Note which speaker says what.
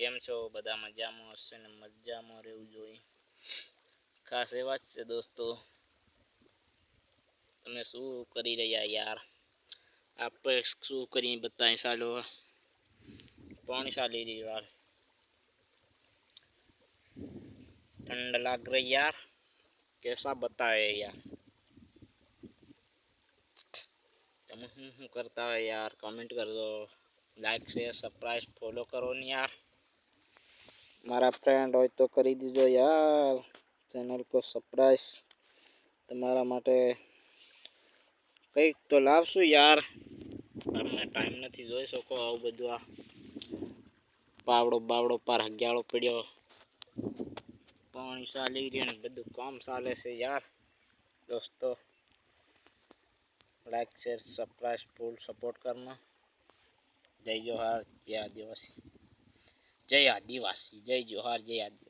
Speaker 1: કેમ છો? બધા મજામાં હશે ને મજામાં રહેવું જોઈએ. ખાસ એ વાત છે દોસ્તો. તમે શું કરી રહ્યા યાર? આપણે શું કરીને બતાવી સાલો? પાણી સાલી રહી વાર ઠંડ લાગ રહી યાર. કેસા બતાવે યાર? તમે શું શું કરતા હોય યાર? કમેન્ટ કરજો. લાઈક શેર સબસ્ક્રાઈબ ફોલો કરો ને યાર. મારા ફ્રેન્ડ હોય તો કરી દીજો યાર. ચેનલ કો સરપ્રાઈઝ તમારા માટે કંઈક તો લાવશું યાર. તમને ટાઈમ નથી જોઈ શકો આવું બધું આ. પાવડો બાવડો પાર હગ્યાળો પડ્યો. પાણી ચાલી રહ્યું ને બધું કામ ચાલે છે યાર. દોસ્તો like share surprise full support કરના જય જોહાર જય આદિવાસી. જય આદિવાસી જય જોહાર જય આદિવાસી